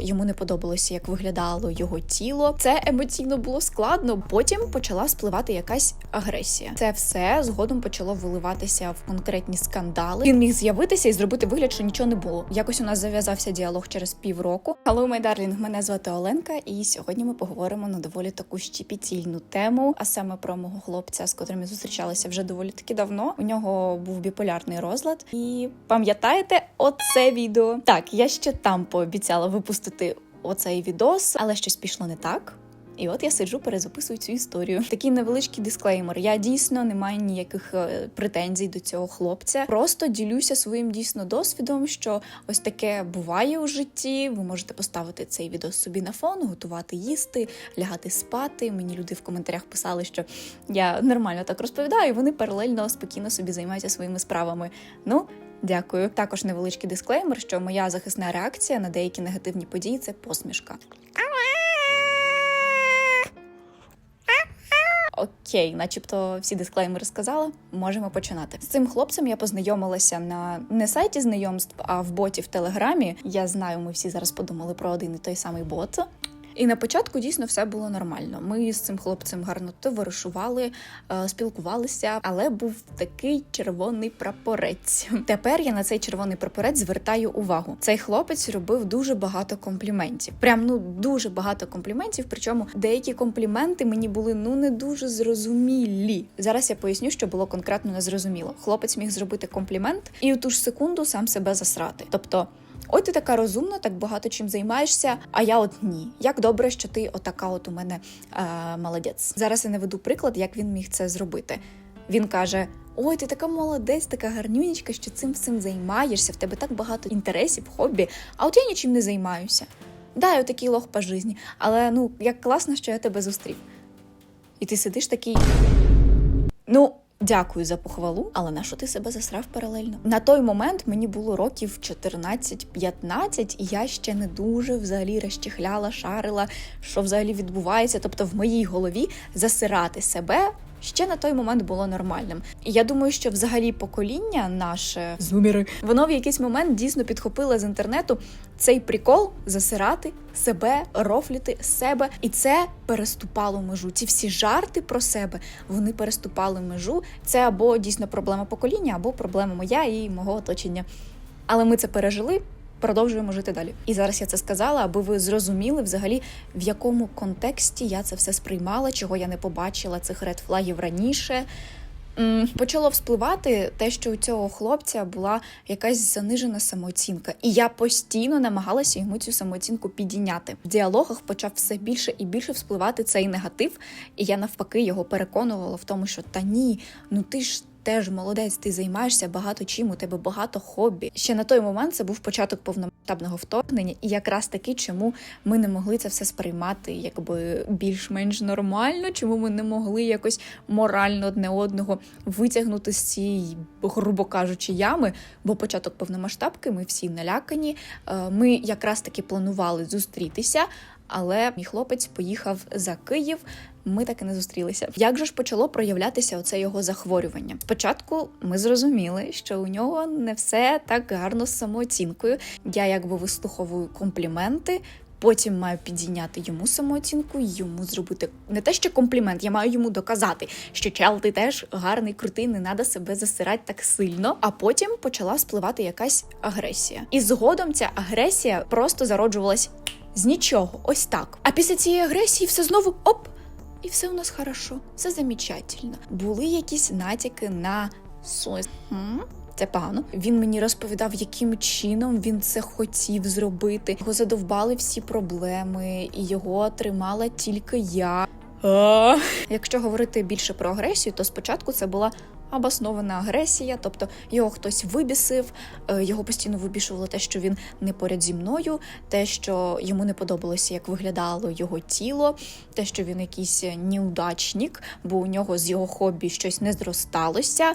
Йому не подобалося, як виглядало його тіло. Це емоційно було складно. Потім почала спливати якась агресія. Це все згодом почало виливатися в конкретні скандали. Він міг з'явитися і зробити вигляд, що нічого не було. Якось у нас зав'язався діалог через півроку. Hello, my darling, мене звати Оленка, і сьогодні ми поговоримо на доволі таку щепетільну тему, а саме про мого хлопця, з котрим я зустрічалася вже доволі таки давно. У нього був біполярний розлад. І пам'ятаєте оце відео? Так, я ще там пообіцяла випустити оцей відос, але щось пішло не так. І от я сиджу, перезаписую цю історію. Такий невеличкий дисклеймер. Я дійсно не маю ніяких е, претензій до цього хлопця. Просто ділюся своїм дійсно досвідом, що ось таке буває у житті. Ви можете поставити цей відос собі на фон, готувати їсти, лягати спати. Мені люди в коментарях писали, що я нормально так розповідаю. і Вони паралельно спокійно собі займаються своїми справами. Ну. Дякую. Також невеличкий дисклеймер, що моя захисна реакція на деякі негативні події це посмішка. Окей, начебто всі дисклеймери сказала. Можемо починати. З цим хлопцем я познайомилася на не сайті знайомств, а в боті в Телеграмі. Я знаю, ми всі зараз подумали про один і той самий бот. І на початку дійсно все було нормально. Ми з цим хлопцем гарно товаришували, е, спілкувалися, але був такий червоний прапорець. Тепер я на цей червоний прапорець звертаю увагу. Цей хлопець робив дуже багато компліментів. Прям ну дуже багато компліментів. Причому деякі компліменти мені були ну не дуже зрозумілі. Зараз я поясню, що було конкретно незрозуміло. Хлопець міг зробити комплімент і у ту ж секунду сам себе засрати. Тобто. Ой, ти така розумна, так багато чим займаєшся. А я от ні. Як добре, що ти отака, от у мене е, молодець. Зараз я не веду приклад, як він міг це зробити. Він каже: Ой, ти така молодець, така гарнюнічка, що цим всім займаєшся. В тебе так багато інтересів, хобі. А от я нічим не займаюся. Да, я такий лох по житті, але ну як класно, що я тебе зустрів. І ти сидиш такий. Ну. Дякую за похвалу, але на що ти себе засрав паралельно? На той момент мені було років 14-15, і я ще не дуже взагалі розчихляла, шарила, що взагалі відбувається. Тобто в моїй голові засирати себе. Ще на той момент було нормальним. І я думаю, що взагалі покоління наше зуміри, воно в якийсь момент дійсно підхопило з інтернету цей прикол засирати себе, рофліти себе, і це переступало межу. Ці всі жарти про себе вони переступали межу. Це або дійсно проблема покоління, або проблема моя і мого оточення. Але ми це пережили. Продовжуємо жити далі. І зараз я це сказала, аби ви зрозуміли взагалі, в якому контексті я це все сприймала, чого я не побачила цих редфлагів раніше. Почало вспливати те, що у цього хлопця була якась занижена самооцінка, і я постійно намагалася йому цю самооцінку підійняти. В діалогах почав все більше і більше вспливати цей негатив, і я навпаки його переконувала в тому, що та ні, ну ти ж теж молодець, ти займаєшся багато чим, у тебе багато хобі. Ще на той момент це був початок повномасштабного вторгнення, і якраз таки, чому ми не могли це все сприймати, якби більш-менш нормально, чому ми не могли якось морально одне одного витягнути з цієї, грубо кажучи, ями. Бо початок повномасштабки, ми всі налякані. Е, ми якраз таки планували зустрітися. Але мій хлопець поїхав за Київ. Ми так і не зустрілися. Як же ж почало проявлятися оце його захворювання? Спочатку ми зрозуміли, що у нього не все так гарно з самооцінкою. Я якби вислуховую компліменти. Потім маю підійняти йому самооцінку, йому зробити не те, що комплімент, я маю йому доказати, що чел, ти теж гарний, крутий, не треба себе засирати так сильно. А потім почала спливати якась агресія. І згодом ця агресія просто зароджувалась з нічого, ось так. А після цієї агресії все знову оп! І все у нас хорошо, все замечательно. Були якісь натяки на сос. Це погано. Він мені розповідав, яким чином він це хотів зробити. Його задовбали всі проблеми, і його тримала тільки я. Якщо говорити більше про агресію, то спочатку це була обоснована агресія, тобто його хтось вибісив, е, його постійно вибішувало те, що він не поряд зі мною, те, що йому не подобалося, як виглядало його тіло, те, що він якийсь неудачник, бо у нього з його хобі щось не зросталося.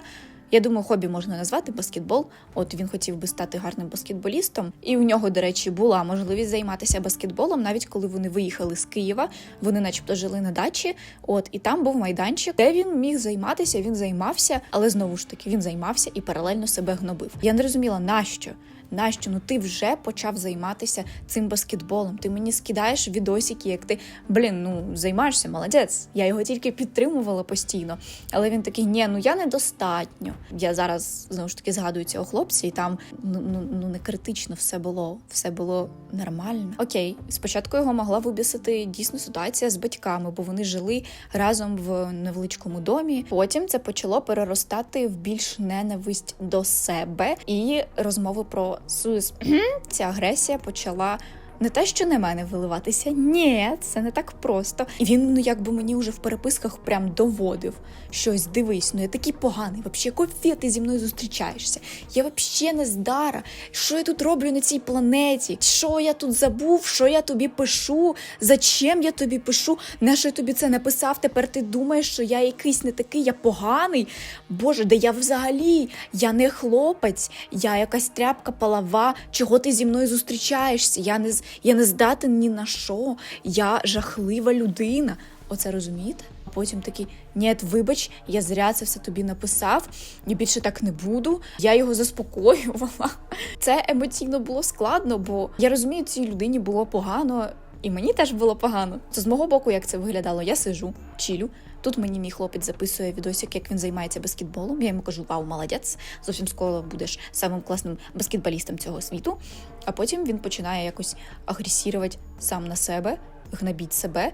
Я думаю, хобі можна назвати баскетбол. От він хотів би стати гарним баскетболістом, і у нього, до речі, була можливість займатися баскетболом, навіть коли вони виїхали з Києва. Вони, начебто, жили на дачі. От і там був майданчик, де він міг займатися. Він займався, але знову ж таки він займався і паралельно себе гнобив. Я не розуміла, нащо. Нащо? Ну ти вже почав займатися цим баскетболом. Ти мені скидаєш відосики, як ти блін, ну займаєшся, молодець. Я його тільки підтримувала постійно. Але він такий, ні, ну я недостатньо. Я зараз знову ж таки згадую цього хлопця, і там ну, ну, ну не критично все було, все було нормально. Окей, спочатку його могла вибісити дійсно ситуація з батьками, бо вони жили разом в невеличкому домі. Потім це почало переростати в більш ненависть до себе і розмови про суїз. Ця агресія почала. Не те, що на мене виливатися, ні, це не так просто. І він, ну якби мені вже в переписках прям доводив щось. Дивись, ну я такий поганий. Вообще, якої фі ти зі мною зустрічаєшся? Я вообще не здара. Що я тут роблю на цій планеті? Що я тут забув? Що я тобі пишу? Зачем я тобі пишу? На що я тобі це написав? Тепер ти думаєш, що я якийсь не такий, я поганий. Боже, де я взагалі? Я не хлопець, я якась тряпка палава. Чого ти зі мною зустрічаєшся? Я не з- я не здатен ні на що. Я жахлива людина. Оце розумієте? А Потім такий, ні, вибач, я зря це все тобі написав, я більше так не буду. Я його заспокоювала. Це емоційно було складно, бо я розумію, цій людині було погано, і мені теж було погано. Це з мого боку, як це виглядало. Я сижу, чілю. Тут мені мій хлопець записує відосик, як він займається баскетболом. Я йому кажу, вау, молодець, зовсім скоро будеш самим класним баскетболістом цього світу. А потім він починає якось агресірувати сам на себе, гнабіть себе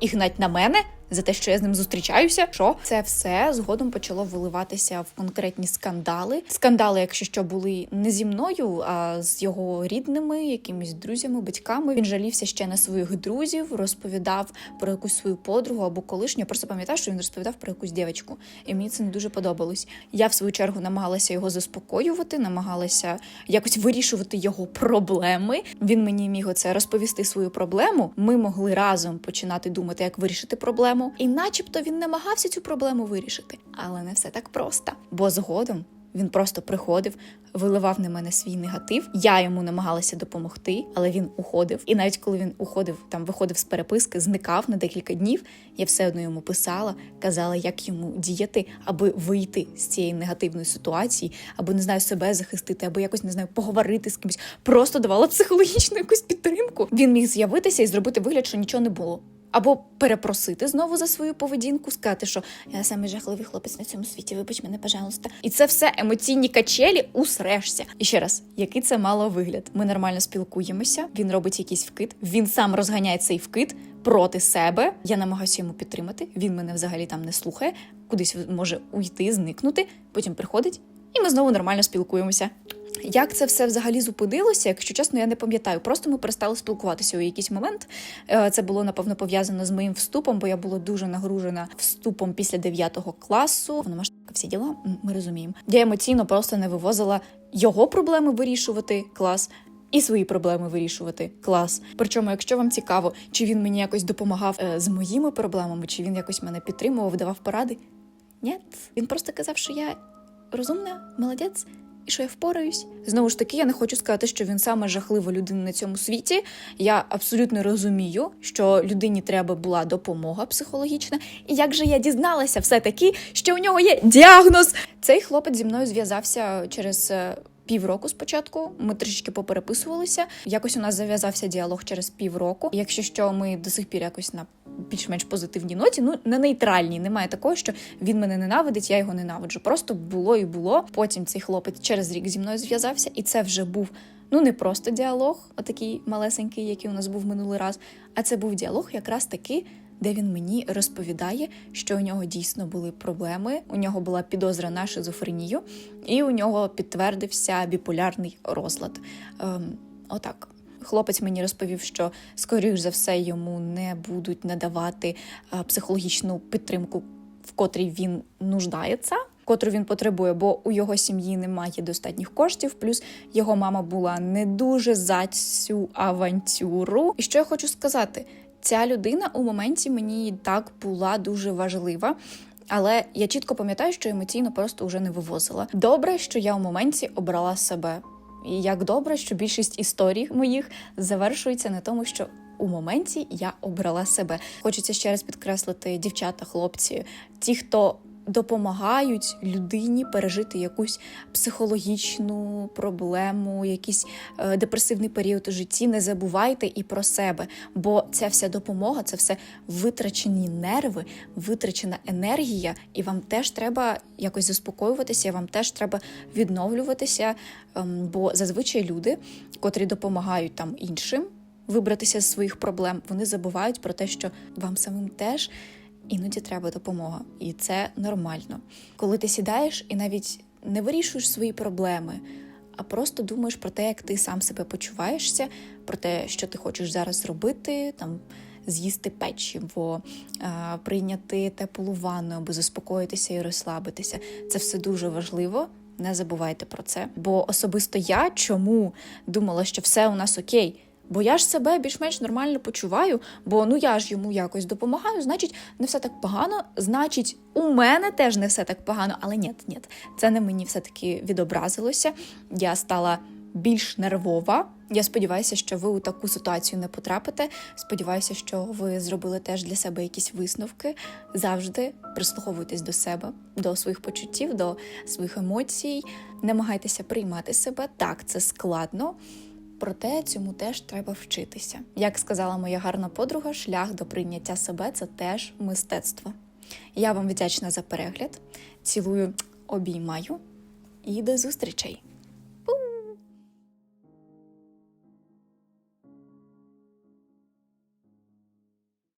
і гнать на мене за те, що я з ним зустрічаюся. Що це все згодом почало виливатися в конкретні скандали. Скандали, якщо що були не зі мною, а з його рідними, якимись друзями, батьками. Він жалівся ще на своїх друзів, розповідав про якусь свою подругу або колишню. Я просто пам'ятаю, що він розповідав про якусь дівчинку, і мені це не дуже подобалось. Я в свою чергу намагалася його заспокоювати, намагалася якось вирішувати його проблеми. Він мені міг оце розповісти свою проблему. Ми могли разом починати думати, як вирішити проблему. І, начебто, він намагався цю проблему вирішити, але не все так просто. Бо згодом він просто приходив, виливав на мене свій негатив. Я йому намагалася допомогти, але він уходив. І навіть коли він уходив, там виходив з переписки, зникав на декілька днів. Я все одно йому писала, казала, як йому діяти, аби вийти з цієї негативної ситуації, аби не знаю себе захистити, або якось не знаю, поговорити з кимось. Просто давала психологічну якусь підтримку. Він міг з'явитися і зробити вигляд, що нічого не було. Або перепросити знову за свою поведінку, сказати, що я самий жахливий хлопець на цьому світі, вибач мене, пожалуйста. І це все емоційні качелі усрешся. І ще раз, який це мало вигляд? Ми нормально спілкуємося. Він робить якийсь вкид, він сам розганяє цей вкид проти себе. Я намагаюся йому підтримати. Він мене взагалі там не слухає, кудись може уйти, зникнути. Потім приходить, і ми знову нормально спілкуємося. Як це все взагалі зупинилося? Якщо чесно, я не пам'ятаю. Просто ми перестали спілкуватися у якийсь момент. Е, Це було напевно пов'язано з моїм вступом, бо я була дуже нагружена вступом після 9 класу. Воно маш всі діла. Ми розуміємо. Я емоційно просто не вивозила його проблеми вирішувати клас. І свої проблеми вирішувати клас. Причому, якщо вам цікаво, чи він мені якось допомагав е, з моїми проблемами, чи він якось мене підтримував, давав поради. Ні, він просто казав, що я розумна, молодець, і що я впораюсь. Знову ж таки, я не хочу сказати, що він саме жахлива людина на цьому світі. Я абсолютно розумію, що людині треба була допомога психологічна. І як же я дізналася все-таки, що у нього є діагноз? Цей хлопець зі мною зв'язався через. Півроку спочатку ми трішки попереписувалися. Якось у нас зав'язався діалог через півроку. Якщо що, ми до сих пір якось на більш-менш позитивній ноті, ну на нейтральній. Немає такого, що він мене ненавидить, я його ненавиджу. Просто було і було. Потім цей хлопець через рік зі мною зв'язався, і це вже був ну не просто діалог, отакий малесенький, який у нас був минулий раз. А це був діалог, якраз таки. Де він мені розповідає, що у нього дійсно були проблеми, у нього була підозра на шизофренію, і у нього підтвердився біполярний розлад. Ем, отак. Хлопець мені розповів, що скоріш за все йому не будуть надавати е, психологічну підтримку, в котрій він нуждається, котру він потребує, бо у його сім'ї немає достатніх коштів. Плюс його мама була не дуже за цю авантюру. І що я хочу сказати? Ця людина у моменті мені так була дуже важлива. Але я чітко пам'ятаю, що емоційно просто вже не вивозила. Добре, що я у моменті обрала себе. І як добре, що більшість історій моїх завершується на тому, що у моменті я обрала себе. Хочеться ще раз підкреслити дівчата, хлопці, ті, хто допомагають людині пережити якусь психологічну проблему, якийсь е, депресивний період у житті. Не забувайте і про себе, бо ця вся допомога це все витрачені нерви, витрачена енергія, і вам теж треба якось заспокоюватися, вам теж треба відновлюватися. ем, Бо зазвичай люди, котрі допомагають там іншим вибратися з своїх проблем, вони забувають про те, що вам самим теж іноді треба допомога, і це нормально. Коли ти сідаєш і навіть не вирішуєш свої проблеми, а просто думаєш про те, як ти сам себе почуваєшся, про те, що ти хочеш зараз зробити, там з'їсти печиво, прийняти теплу ванну, аби заспокоїтися і розслабитися. Це все дуже важливо. Не забувайте про це. Бо особисто я чому думала, що все у нас окей. Бо я ж себе більш-менш нормально почуваю, бо ну я ж йому якось допомагаю, значить, не все так погано. Значить, у мене теж не все так погано. Але ні, ні, це не мені все-таки відобразилося. Я стала більш нервова. Я сподіваюся, що ви у таку ситуацію не потрапите. Сподіваюся, що ви зробили теж для себе якісь висновки. Завжди прислуховуйтесь до себе, до своїх почуттів, до своїх емоцій. Намагайтеся приймати себе. Так, це складно. Проте цьому теж треба вчитися. Як сказала моя гарна подруга, шлях до прийняття себе це теж мистецтво. Я вам вдячна за перегляд. Цілую, обіймаю і до зустрічей!